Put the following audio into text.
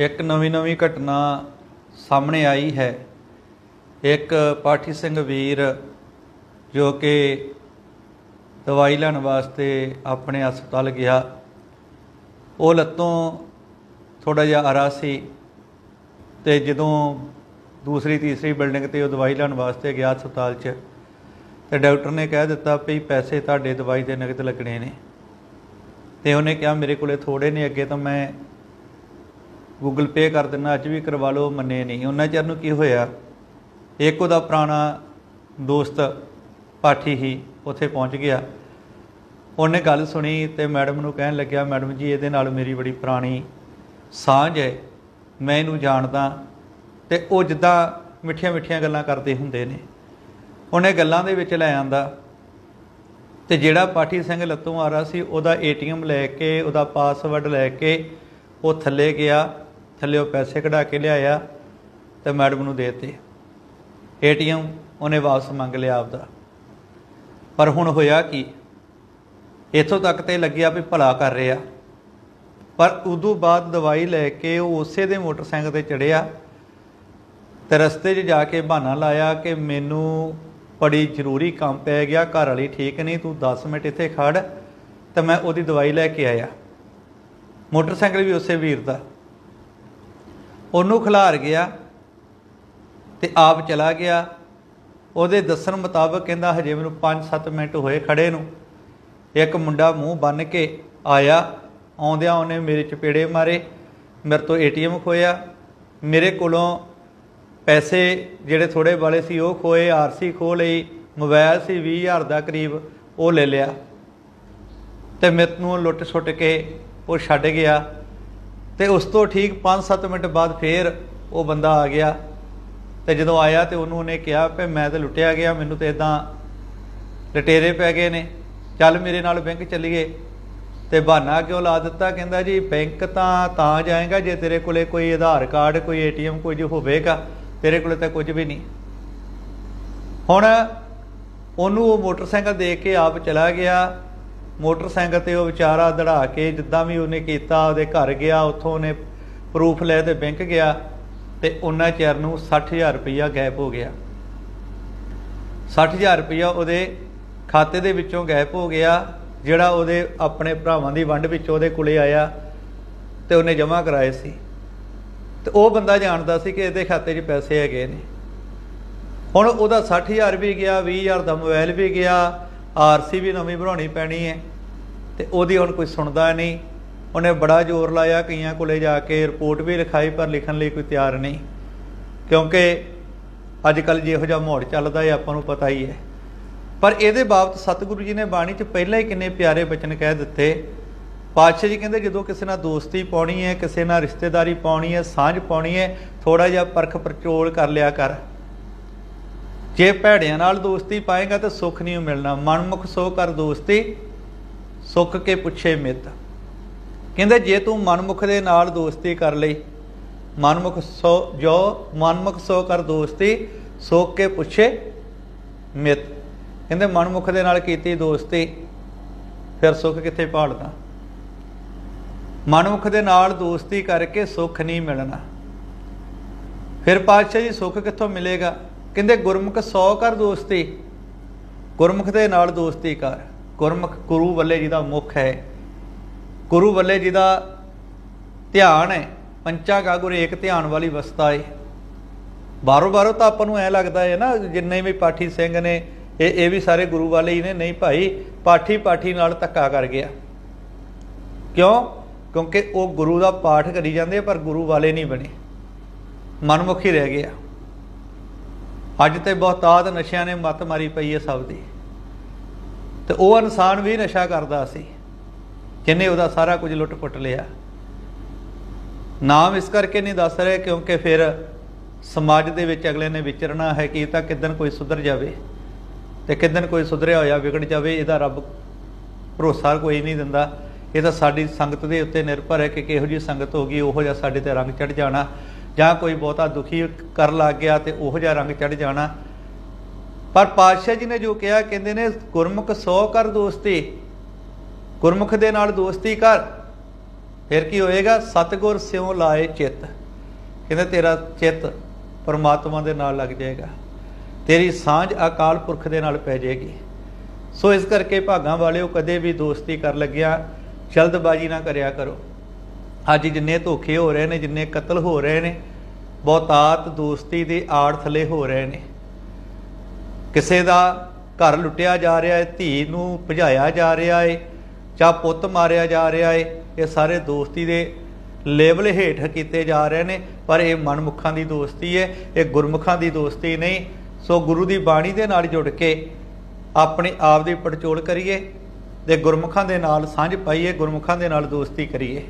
ਇੱਕ ਨਵੀਂ ਨਵੀਂ ਘਟਨਾ ਸਾਹਮਣੇ ਆਈ ਹੈ। ਇੱਕ ਪਾਠੀ ਸਿੰਘ ਵੀਰ ਜੋ ਕਿ ਦਵਾਈ ਲੈਣ ਵਾਸਤੇ ਆਪਣੇ ਹਸਪਤਾਲ ਗਿਆ। ਉਹ ਲੱਤੋਂ ਥੋੜਾ ਜਿਹਾ ਆਰਾ ਸੀ ਤੇ ਜਦੋਂ ਦੂਸਰੀ ਤੀਸਰੀ ਬਿਲਡਿੰਗ ਤੇ ਉਹ ਦਵਾਈ ਲੈਣ ਵਾਸਤੇ ਗਿਆ ਹਸਪਤਾਲ 'ਚ ਤੇ ਡਾਕਟਰ ਨੇ ਕਹਿ ਦਿੱਤਾ ਵੀ ਪੈਸੇ ਤੁਹਾਡੇ ਦਵਾਈ ਦੇ ਨਗਦ ਲੱਗਣੇ ਨੇ। ਤੇ ਉਹਨੇ ਕਿਹਾ, ਮੇਰੇ ਕੋਲੇ ਥੋੜੇ ਨੇ, ਅੱਗੇ ਤਾਂ ਮੈਂ ਗੂਗਲ ਪੇ ਕਰ ਦਿੰਦਾ, ਅੱਜ ਵੀ ਕਰਵਾ ਲਓ, ਮੰਨੇ ਨਹੀਂ। ਉਹਨਾਂ ਚਿਰ ਨੂੰ ਕੀ ਹੋਇਆ? ਇੱਕ ਉਹਦਾ ਪੁਰਾਣਾ ਦੋਸਤ, ਪਾਠੀ ਹੀ ਉੱਥੇ ਪਹੁੰਚ ਗਿਆ। ਉਹਨੇ ਗੱਲ ਸੁਣੀ ਤੇ ਮੈਡਮ ਨੂੰ ਕਹਿਣ ਲੱਗਿਆ, ਮੈਡਮ ਜੀ, ਇਹਦੇ ਨਾਲ ਮੇਰੀ ਬੜੀ ਪੁਰਾਣੀ ਸਾਂਝ ਹੈ। ਮੈਂ ਇਹਨੂੰ ਜਾਣਦਾ ਤੇ ਉਹ ਜਿੱਦਾਂ ਮਿੱਠੀਆਂ ਮਿੱਠੀਆਂ ਗੱਲਾਂ ਕਰਦੇ ਹੁੰਦੇ ਨੇ। ਉਹਨੇ ਗੱਲਾਂ ਦੇ ਵਿੱਚ ਲੈ ਆਂਦਾ ਤੇ ਜਿਹੜਾ ਪਾਠੀ ਸਿੰਘ ਲੱਤੋਂ ਆ ਰਿਹਾ ਸੀ, ਉਹਦਾ ਏਟੀਐਮ ਲੈ ਕੇ, ਉਹਦਾ ਪਾਸਵਰਡ ਲੈ ਕੇ ਉਹ ਥੱਲੇ ਗਿਆ। ਥੱਲੇ ਉਹ ਪੈਸੇ ਕਢਾ ਕੇ ਲਿਆਇਆ ਤੇ ਮੈਡਮ ਨੂੰ ਦੇਤੇ। ਏਟੀਐਮ ਉਹਨੇ ਵਾਪਸ ਮੰਗ ਲਿਆ ਆਪਦਾ। ਪਰ ਹੁਣ ਹੋਇਆ ਕੀ? ਇੱਥੋਂ ਤੱਕ ਤੇ ਲੱਗਿਆ ਵੀ ਭਲਾ ਕਰ ਰਿਹਾ। ਪਰ ਉਦੋਂ ਬਾਅਦ ਦਵਾਈ ਲੈ ਕੇ ਉਹ ਉਸੇ ਦੇ ਮੋਟਰਸਾਈਕਲ ਤੇ ਚੜਿਆ ਤੇ ਰਸਤੇ 'ਚ ਜਾ ਕੇ ਬਹਾਨਾ ਲਾਇਆ ਕਿ ਮੈਨੂੰ ਬੜੀ ਜ਼ਰੂਰੀ ਕੰਮ ਪੈ ਗਿਆ, ਘਰ ਵਾਲੀ ਠੀਕ ਨਹੀਂ, ਤੂੰ 10 ਮਿੰਟ ਇੱਥੇ ਖੜ ਤੇ ਮੈਂ ਉਹਦੀ ਦਵਾਈ ਲੈ ਕੇ ਆਇਆ। ਮੋਟਰਸਾਈਕਲ ਵੀ ਉਸੇ ਵੀਰ ਦਾ। ਉਹਨੂੰ ਖਿਲਾਰ ਗਿਆ ਤੇ ਆਪ ਚਲਾ ਗਿਆ। ਉਹਦੇ ਦੱਸਣ ਮੁਤਾਬਕ ਕਹਿੰਦਾ, ਹਜੇ ਮੈਨੂੰ 5-7 ਮਿੰਟ ਹੋਏ ਖੜੇ ਨੂੰ। ਇੱਕ ਮੁੰਡਾ ਮੂੰਹ ਬੰਨ ਕੇ ਆਇਆ। ਆਉਂਦਿਆਂ ਉਹਨੇ ਮੇਰੇ ਚਪੇੜੇ ਮਾਰੇ। ਮੇਰੇ ਤੋਂ ਏਟੀਐਮ ਖੋਇਆ ਮੇਰੇ ਕੋਲੋਂ ਪੈਸੇ ਜਿਹੜੇ ਥੋੜੇ ਵਾਲੇ ਸੀ, ਉਹ ਖੋਏ ਆਰਸੀ ਖੋ ਲਈ। ਮੋਬਾਈਲ ਸੀ 20000 ਦਾ ਕਰੀਬ। ਉਹ ਲੈ ਲਿਆ। ਤੇ ਮੈਨੂੰ ਲੁੱਟ ਸੁੱਟ ਕੇ ਉਹ ਛੱਡ ਗਿਆ। ਤੇ ਉਸ ਤੋਂ ਠੀਕ 5-7 ਮਿੰਟ ਬਾਅਦ ਫੇਰ ਉਹ ਬੰਦਾ ਆ ਗਿਆ ਤੇ ਜਦੋਂ ਆਇਆ ਤੇ ਉਹਨੂੰ ਉਹਨੇ ਕਿਹਾ ਕਿ ਮੈਂ ਤੇ ਲੁੱਟਿਆ ਗਿਆ, ਮੈਨੂੰ ਤੇ ਇਦਾਂ ਲਟੇਰੇ ਪੈ ਗਏ ਨੇ। ਚੱਲ ਮੇਰੇ ਨਾਲ ਬੈਂਕ ਚੱਲੀਏ। ਤੇ ਬਹਾਨਾ ਕਿਉਂ ਲਾ ਦਿੱਤਾ? ਕਹਿੰਦਾ ਜੀ, ਬੈਂਕ ਤਾਂ ਤਾਂ ਜਾਏਗਾ, ਜੇ ਤੇਰੇ ਕੋਲੇ ਕੋਈ ਆਧਾਰ ਕਾਰਡ, ਕੋਈ ਏਟੀਐਮ, ਕੁਝ ਹੋਵੇਗਾ, ਤੇਰੇ ਕੋਲੇ ਤਾਂ ਕੁਝ ਵੀ ਨਹੀਂ। ਹੁਣ ਉਹਨੂੰ ਉਹ ਮੋਟਰਸਾਈਕਲ ਦੇ ਕੇ ਆਪ ਚਲਾ ਗਿਆ। ਮੋਟਰਸਾਈਕਲ ਤੇ ਉਹ ਵਿਚਾਰਾ ਦੜਾ ਕੇ ਜਿੱਦਾਂ ਵੀ ਉਹਨੇ ਕੀਤਾ, ਉਹਦੇ ਘਰ ਗਿਆ, ਉੱਥੋਂ ਉਹਨੇ ਪ੍ਰੂਫ ਲੈ ਤੇ ਬੈਂਕ ਗਿਆ ਤੇ ਉਹਨਾਂ ਚਿਰ ਨੂੰ 60000 ਰੁਪਇਆ ਗਾਇਬ ਹੋ ਗਿਆ। 60000 ਰੁਪਇਆ ਉਹਦੇ ਖਾਤੇ ਦੇ ਵਿੱਚੋਂ ਗਾਇਬ ਹੋ ਗਿਆ, ਜਿਹੜਾ ਉਹਦੇ ਆਪਣੇ ਭਰਾਵਾਂ ਦੀ ਵੰਡ ਵਿੱਚ ਉਹਦੇ ਕੋਲੇ ਆਇਆ ਤੇ ਉਹਨੇ ਜਮ੍ਹਾਂ ਕਰਾਏ ਸੀ। ਤੇ ਉਹ ਬੰਦਾ ਜਾਣਦਾ ਸੀ ਕਿ ਇਹਦੇ ਖਾਤੇ 'ਚ ਪੈਸੇ ਹੈਗੇ ਨੇ। ਹੁਣ ਉਹਦਾ 60000 ਵੀ ਗਿਆ 20000 ਦਾ ਮੋਬਾਈਲ ਵੀ ਗਿਆ ਆਰਸੀ ਵੀ ਨਵੀਂ ਬਣਾਉਣੀ ਪੈਣੀ ਹੈ। ਤੇ ਉਹਦੀ ਹੁਣ ਕੋਈ ਸੁਣਦਾ ਨਹੀਂ। ਉਹਨੇ ਬੜਾ ਜ਼ੋਰ ਲਾਇਆ, ਕਈਆਂ ਕੋਲੇ ਜਾ ਕੇ ਰਿਪੋਰਟ ਵੀ ਲਿਖਾਈ, ਪਰ ਲਿਖਣ ਲਈ ਕੋਈ ਤਿਆਰ ਨਹੀਂ। ਕਿਉਂਕਿ ਅੱਜ ਕੱਲ ਜਿਹੋ ਜਿਹਾ ਮਾਹੌਲ ਚੱਲਦਾ ਹੈ, ਆਪਾਂ ਨੂੰ ਪਤਾ ਹੀ ਹੈ। ਪਰ ਇਹਦੇ ਬਾਬਤ ਸਤਿਗੁਰੂ ਜੀ ਨੇ ਬਾਣੀ 'ਚ ਪਹਿਲਾਂ ਹੀ ਕਿੰਨੇ ਪਿਆਰੇ ਬਚਨ ਕਹਿ ਦਿੱਤੇ। ਪਾਤਸ਼ਾਹ ਜੀ ਕਹਿੰਦੇ, ਜਦੋਂ ਕਿਸੇ ਨਾਲ ਦੋਸਤੀ ਪਾਉਣੀ ਹੈ, ਕਿਸੇ ਨਾਲ ਰਿਸ਼ਤੇਦਾਰੀ ਪਾਉਣੀ ਹੈ, ਸਾਂਝ ਪਾਉਣੀ ਹੈ ਥੋੜਾ ਜਿਹਾ ਪਰਖ ਪਰਚੋਲ ਕਰ ਲਿਆ ਕਰ। ਜੇ ਭੈੜਿਆਂ ਨਾਲ ਦੋਸਤੀ ਪਾਏਗਾ, ਤਾਂ ਸੁੱਖ ਨਹੀਂ ਮਿਲਣਾ। ਮਨਮੁਖ ਸੋ ਕਰ ਦੋਸਤੀ। ਸੁੱਖ ਕੇ ਪੁੱਛੇ ਮਿੱਤ। ਕਹਿੰਦੇ, ਜੇ ਤੂੰ ਮਨਮੁਖ ਦੇ ਨਾਲ ਦੋਸਤੀ ਕਰ ਲਈ, ਮਨਮੁਖ ਸੋ, ਜੋ ਮਨਮੁਖ ਸੋ ਕਰ ਦੋਸਤੀ, ਸੋਖ ਕੇ ਪੁੱਛੇ ਮਿੱਤ। ਕਹਿੰਦੇ, ਮਨਮੁਖ ਦੇ ਨਾਲ ਕੀਤੀ ਦੋਸਤੀ, ਫਿਰ ਸੁੱਖ ਕਿੱਥੇ ਭਾਲਦਾ? ਮਨਮੁਖ ਦੇ ਨਾਲ ਦੋਸਤੀ ਕਰਕੇ ਸੁੱਖ ਨਹੀਂ ਮਿਲਣਾ। ਫਿਰ ਪਾਤਸ਼ਾਹ ਜੀ, ਸੁੱਖ ਕਿੱਥੋਂ ਮਿਲੇਗਾ? ਕਹਿੰਦੇ, ਗੁਰਮੁਖ ਸੌ ਕਰ ਦੋਸਤੀ, ਗੁਰਮੁਖ ਦੇ ਨਾਲ ਦੋਸਤੀ ਕਰ। ਗੁਰਮੁਖ ਗੁਰੂ ਵੱਲੇ ਜੀ ਦਾ ਮੁਖ ਹੈ, ਗੁਰੂ ਵੱਲੇ ਜੀ ਦਾ ਧਿਆਨ ਹੈ, ਪੰਚਾ ਕਾ ਗੁਰ ਏਕ ਧਿਆਨ ਵਾਲੀ ਵਸਤਾ ਹੈ ਬਾਰੋ ਬਾਰੋ ਤਾਂ ਆਪਾਂ ਨੂੰ ਐ ਲੱਗਦਾ ਹੈ ਨਾ, ਜਿੰਨੇ ਵੀ ਪਾਠੀ ਸਿੰਘ ਨੇ, ਇਹ ਇਹ ਵੀ ਸਾਰੇ ਗੁਰੂ ਵਾਲੇ ਹੀ ਨੇ, ਨਹੀਂ ਭਾਈ, ਪਾਠੀ ਪਾਠੀ ਨਾਲ ਧੱਕਾ ਕਰ ਗਿਆ। ਕਿਉਂ? ਕਿਉਂਕਿ ਉਹ ਗੁਰੂ ਦਾ ਪਾਠ ਕਰੀ ਜਾਂਦੇ ਪਰ ਗੁਰੂ ਵਾਲੇ ਨਹੀਂ ਬਣੇ। ਮਨਮੁਖੀ ਰਹਿ ਗਿਆ। ਅੱਜ ਤੇ ਬਹੁਤਾਤ ਨਸ਼ਿਆਂ ਨੇ ਮੱਤ ਮਾਰੀ ਪਈ ਹੈ ਸਭ ਦੀ। ਤੇ ਉਹ ਇਨਸਾਨ ਵੀ ਨਸ਼ਾ ਕਰਦਾ ਸੀ, ਜਿਨੇ ਉਹਦਾ ਸਾਰਾ ਕੁਝ ਲੁੱਟ-ਪੁੱਟ ਲਿਆ। ਨਾਮ ਇਸ ਕਰਕੇ ਨਹੀਂ ਦੱਸ ਰਹੇ ਕਿਉਂਕਿ ਫਿਰ ਸਮਾਜ ਦੇ ਵਿੱਚ ਅਗਲੇ ਨੇ ਵਿਚਰਨਾ ਹੈ ਕਿ ਇਹ ਤਾਂ ਕਿਦਨ ਕੋਈ ਸੁਧਰ ਜਾਵੇ ਤੇ ਕਿਦਨ ਕੋਈ ਸੁਧਰਿਆ ਹੋਇਆ, ਵਿਗੜ ਜਾਵੇ, ਇਹਦਾ ਰੱਬ ਭਰੋਸਾ ਕੋਈ ਨਹੀਂ ਦਿੰਦਾ। ਇਹ ਤਾਂ ਸਾਡੀ ਸੰਗਤ ਦੇ ਉੱਤੇ ਨਿਰਭਰ ਹੈ ਕਿ ਕਿਹੋ ਜਿਹੀ ਸੰਗਤ ਹੋਗੀ ਉਹੋ ਜਿਹਾ ਸਾਡੇ ਤੇ ਰੰਗ ਚੜ ਜਾਣਾ ਜਾਂ ਕੋਈ ਬਹੁਤਾ ਦੁਖੀ ਕਰ ਲੱਗ ਗਿਆ ਤੇ ਉਹੋ ਜਿਹਾ ਰੰਗ ਚੜ ਜਾਣਾ। ਪਰ ਪਾਤਸ਼ਾਹ ਜੀ ਨੇ ਜੋ ਕਿਹਾ, ਕਹਿੰਦੇ ਨੇ, ਗੁਰਮੁਖ ਸੋ ਕਰ ਦੋਸਤੀ, ਗੁਰਮੁਖ ਦੇ ਨਾਲ ਦੋਸਤੀ ਕਰ। ਫਿਰ ਕੀ ਹੋਏਗਾ? ਸਤਗੁਰ ਸਿਉ ਲਾਏ ਚਿੱਤ। ਕਹਿੰਦੇ, ਤੇਰਾ ਚਿੱਤ ਪਰਮਾਤਮਾ ਦੇ ਨਾਲ ਲੱਗ ਜਾਏਗਾ। ਤੇਰੀ ਸਾਂਝ ਅਕਾਲ ਪੁਰਖ ਦੇ ਨਾਲ ਪੈ ਜਾਏਗੀ। ਸੋ ਇਸ ਕਰਕੇ ਭਾਗਾਂ ਵਾਲਿਓ, ਕਦੇ ਵੀ ਦੋਸਤੀ ਕਰ ਲੱਗਿਆ, ਜਲਦਬਾਜ਼ੀ ਨਾ ਕਰਿਆ ਕਰੋ। ਅੱਜ ਜਿੰਨੇ ਧੋਖੇ ਹੋ ਰਹੇ ਨੇ, ਜਿੰਨੇ ਕਤਲ ਹੋ ਰਹੇ ਨੇ, ਬਹੁਤਾਤ ਦੋਸਤੀ ਦੇ ਆੜ ਥੱਲੇ ਹੋ ਰਹੇ ਨੇ। ਕਿਸੇ ਦਾ ਘਰ ਲੁੱਟਿਆ ਜਾ ਰਿਹਾ ਹੈ, ਧੀ ਨੂੰ ਭਜਾਇਆ ਜਾ ਰਿਹਾ ਹੈ, ਜਾਂ ਪੁੱਤ ਮਾਰਿਆ ਜਾ ਰਿਹਾ ਹੈ, ਇਹ ਸਾਰੇ ਦੋਸਤੀ ਦੇ ਲੇਵਲ ਹੇਠ ਕੀਤੇ ਜਾ ਰਹੇ ਨੇ, ਪਰ ਇਹ ਮਨਮੁਖਾਂ ਦੀ ਦੋਸਤੀ ਹੈ, ਇਹ ਗੁਰਮੁਖਾਂ ਦੀ ਦੋਸਤੀ ਨਹੀਂ। ਸੋ ਗੁਰੂ ਦੀ ਬਾਣੀ ਦੇ ਨਾਲ ਜੁੜ ਕੇ ਆਪਣੇ ਆਪ ਦੀ ਪੜਚੋਲ ਕਰੀਏ ਤੇ ਗੁਰਮੁਖਾਂ ਦੇ ਨਾਲ ਸਾਂਝ ਪਾਈਏ, ਗੁਰਮੁਖਾਂ ਦੇ ਨਾਲ ਦੋਸਤੀ ਕਰੀਏ।